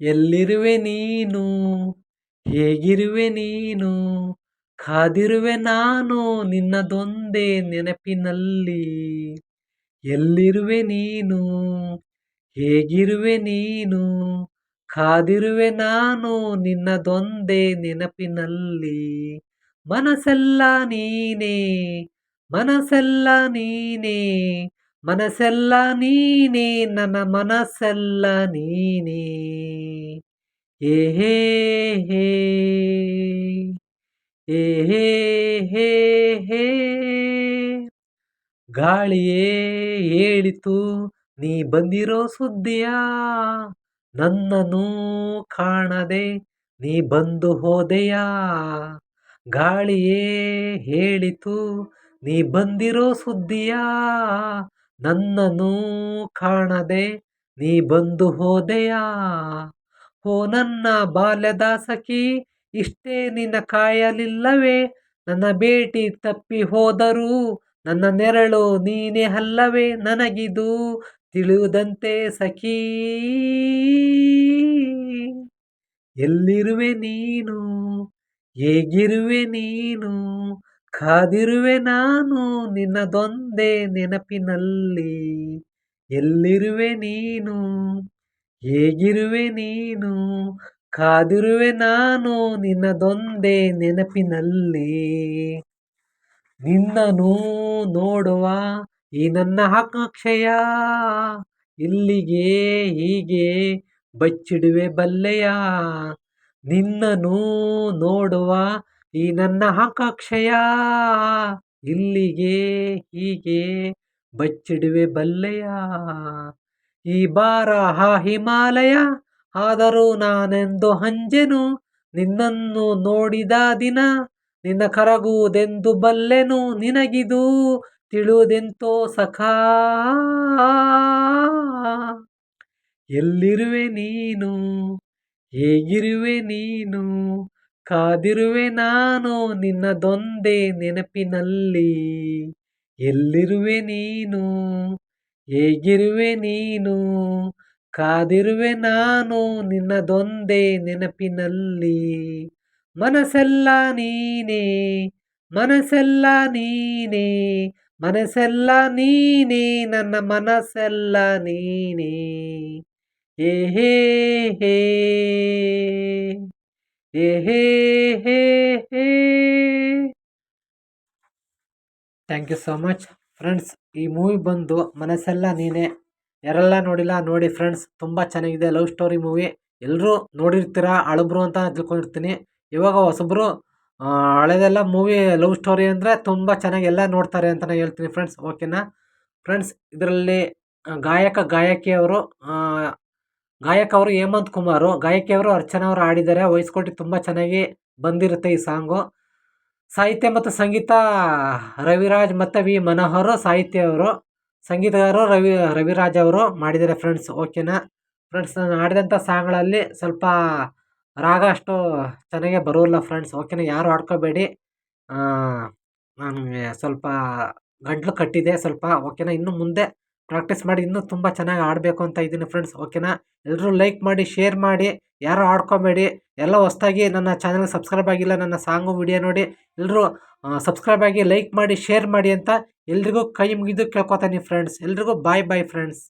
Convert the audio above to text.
ಎಲ್ಲಿರುವೆ ನೀನು? ಹೇಗಿರುವೆ ನೀನು? ಕಾದಿರುವೆ ನಾನು ನಿನ್ನದೊಂದೇ ನೆನಪಿನಲ್ಲಿ. ಎಲ್ಲಿರುವೆ ನೀನು? ಹೇಗಿರುವೆ ನೀನು? ಕಾದಿರುವೆ ನಾನು ನಿನ್ನದೊಂದೇ ನೆನಪಿನಲ್ಲಿ. ಮನಸ್ಸೆಲ್ಲ ನೀನೇ ಮನಸ್ಸೆಲ್ಲ ನೀನೇ ಮನಸ್ಸೆಲ್ಲ ನೀನೇ, ನನ್ನ ಮನಸ್ಸೆಲ್ಲ ನೀನೇ. ಏ ಹೇ ಹೇ ಹೇ ಹೇ. ಗಾಳಿಯೇ ಹೇಳಿತು, ನೀ ಬಂದಿರೋ ಸುದ್ದಿಯ ನನ್ನನ್ನು ಕಾಣದೆ ನೀ ಬಂದು ಹೋದೆಯ. ಗಾಳಿಯೇ ಹೇಳಿತು, ನೀ ಬಂದಿರೋ ಸುದ್ದಿಯ ನನ್ನನ್ನು ಕಾಣದೆ ನೀ ಬಂದು ಹೋದೆಯಾ? ಓ ನನ್ನ ಬಾಲ್ಯದ ಸಖಿ, ಇಷ್ಟೇ ನಿನ್ನ ಕಾಯಲಿಲ್ಲವೇ? ನನ್ನ ಭೇಟಿ ತಪ್ಪಿ ಹೋದರೂ ನನ್ನ ನೆರಳು ನೀನೇ ಅಲ್ಲವೇ? ನನಗಿದು ತಿಳಿಯುವುದಂತೆ ಸಖಿ. ಎಲ್ಲಿರುವೆ ನೀನು? ಹೇಗಿರುವೆ ನೀನು? ಕಾದಿರುವೆ ನಾನು ನಿನ್ನದೊಂದೇ ನೆನಪಿನಲ್ಲಿ. ಎಲ್ಲಿರುವೆ ನೀನು? ಹೇಗಿರುವೆ ನೀನು? ಕಾದಿರುವೆ ನಾನು ನಿನ್ನದೊಂದೇ ನೆನಪಿನಲ್ಲಿ. ನಿನ್ನನು ನೋಡುವ ಈ ನನ್ನ ಆಕಾಂಕ್ಷೆಯ, ಇಲ್ಲಿಗೆ ಹೀಗೆ ಬಚ್ಚಿಡುವೆ ಬಲ್ಲೆಯ. ನಿನ್ನನು ನೋಡುವ ಈ ನನ್ನ ಆಕಾಂಕ್ಷೆಯ? ಇಲ್ಲಿಗೆ, ಹೀಗೆ ಬಚ್ಚಿಡುವೆ ಬಲ್ಲೆಯ? ಈ ಬಾರ ಹಾ ಹಿಮಾಲಯ, ಆದರೂ ನಾನೆಂದು ಹಂಜೆನು ನಿನ್ನನ್ನು ನೋಡಿದ ದಿನ, ನಿನ್ನ ಕರಗುವುದೆಂದು ಬಲ್ಲೆನು? ನಿನಗಿದು ತಿಳುವುದೆಂತೋ ಸಖಾ? ಎಲ್ಲಿರುವೆ ನೀನು? ಹೇಗಿರುವೆ ನೀನು? ಕಾದಿರುವೆ ನಾನು ನಿನ್ನದೊಂದೇ ನೆನಪಿನಲ್ಲಿ. ಎಲ್ಲಿರುವೆ ನೀನು? ಹೇಗಿರುವೆ ನೀನು? ಕಾದಿರುವೆ ನಾನು ನಿನ್ನದೊಂದೇ ನೆನಪಿನಲ್ಲಿ. ಮನಸ್ಸೆಲ್ಲ ನೀನೇ ಮನಸ್ಸೆಲ್ಲ ನೀನೇ ಮನಸ್ಸೆಲ್ಲ ನೀನೇ, ನನ್ನ ಮನಸ್ಸೆಲ್ಲ ನೀನೇ. ಏ, hey hey. Hey hey thank you so much friends ಈ ಮೂವಿ ಬಂದು ಮನಸ್ಸೆಲ್ಲ ನೀನೇ. ಯಾರೆಲ್ಲ ನೋಡಿಲ್ಲ, ನೋಡಿ ಫ್ರೆಂಡ್ಸ್ ತುಂಬ ಚೆನ್ನಾಗಿದೆ ಲವ್ ಸ್ಟೋರಿ ಮೂವಿ ಎಲ್ಲರೂ ನೋಡಿರ್ತೀರಾ ಅಳಬ್ರು ಅಂತ ತಿಳ್ಕೊಂಡಿರ್ತೀನಿ. ಇವಾಗ ಹೊಸಬ್ರು ಹಳೆದೆಲ್ಲ ಮೂವಿ ಲವ್ ಸ್ಟೋರಿ ಅಂದರೆ ತುಂಬ ಚೆನ್ನಾಗಿ ಎಲ್ಲ ನೋಡ್ತಾರೆ ಅಂತ ನಾನು ಹೇಳ್ತೀನಿ ಫ್ರೆಂಡ್ಸ್ ಓಕೆನಾ ಫ್ರೆಂಡ್ಸ್ ಇದರಲ್ಲಿ ಗಾಯಕ ಗಾಯಕಿಯವರು ಗಾಯಕ ಅವರು ಹೇಮಂತ್ ಕುಮಾರು. ಗಾಯಕಿಯವರು ಅರ್ಚನಾ ಅವರು ಹಾಡಿದ್ದಾರೆ. ವಯಸ್ಕೊಟ್ಟು ತುಂಬ ಚೆನ್ನಾಗಿ ಬಂದಿರುತ್ತೆ ಈ ಸಾಂಗು. ಸಾಹಿತ್ಯ ಮತ್ತು ಸಂಗೀತ, ರವಿರಾಜ್ ಮತ್ತು ವಿ ಮನೋಹರ್ ಸಾಹಿತ್ಯ ಅವರು, ಸಂಗೀತಗಾರರು ರವಿ, ರವಿರಾಜ್ ಅವರು ಮಾಡಿದ್ದಾರೆ ಫ್ರೆಂಡ್ಸ್ ಓಕೆನಾ ಫ್ರೆಂಡ್ಸ್ ನಾನು ಹಾಡಿದಂಥ ಸಾಂಗ್ಗಳಲ್ಲಿ ಸ್ವಲ್ಪ ರಾಗ ಅಷ್ಟು ಚೆನ್ನಾಗೆ ಬರೋಲ್ಲ ಫ್ರೆಂಡ್ಸ್ ಓಕೆನಾ ಯಾರು ಆಡ್ಕೋಬೇಡಿ ನನಗೆ ಸ್ವಲ್ಪ ಗಂಟ್ಲು ಕಟ್ಟಿದೆ ಸ್ವಲ್ಪ ಓಕೆನಾ ಇನ್ನು ಮುಂದೆ ಪ್ರಾಕ್ಟೀಸ್ ಮಾಡಿ ಇನ್ನೂ ತುಂಬ ಚೆನ್ನಾಗಿ ಆಡಬೇಕು ಅಂತ ಇದ್ದೀನಿ ಫ್ರೆಂಡ್ಸ್ ಓಕೆನಾ ಎಲ್ಲರೂ ಲೈಕ್ ಮಾಡಿ ಶೇರ್ ಮಾಡಿ, ಯಾರು ಆಡ್ಕೊಬೇಡಿ, ಎಲ್ಲ ಹೊಸ್ದಾಗಿ ನನ್ನ ಚಾನಲ್ಗೆ ಸಬ್ಸ್ಕ್ರೈಬ್ ಆಗಿಲ್ಲ ನನ್ನ ಸಾಂಗು ವಿಡಿಯೋ ನೋಡಿ ಎಲ್ಲರೂ ಸಬ್ಸ್ಕ್ರೈಬ್ ಆಗಿ ಲೈಕ್ ಮಾಡಿ ಶೇರ್ ಮಾಡಿ ಅಂತ ಎಲ್ರಿಗೂ ಕೈ ಮುಗಿದು ಕೇಳ್ಕೊತೀನಿ ಫ್ರೆಂಡ್ಸ್ ಎಲ್ರಿಗೂ ಬಾಯ್ ಬಾಯ್ ಫ್ರೆಂಡ್ಸ್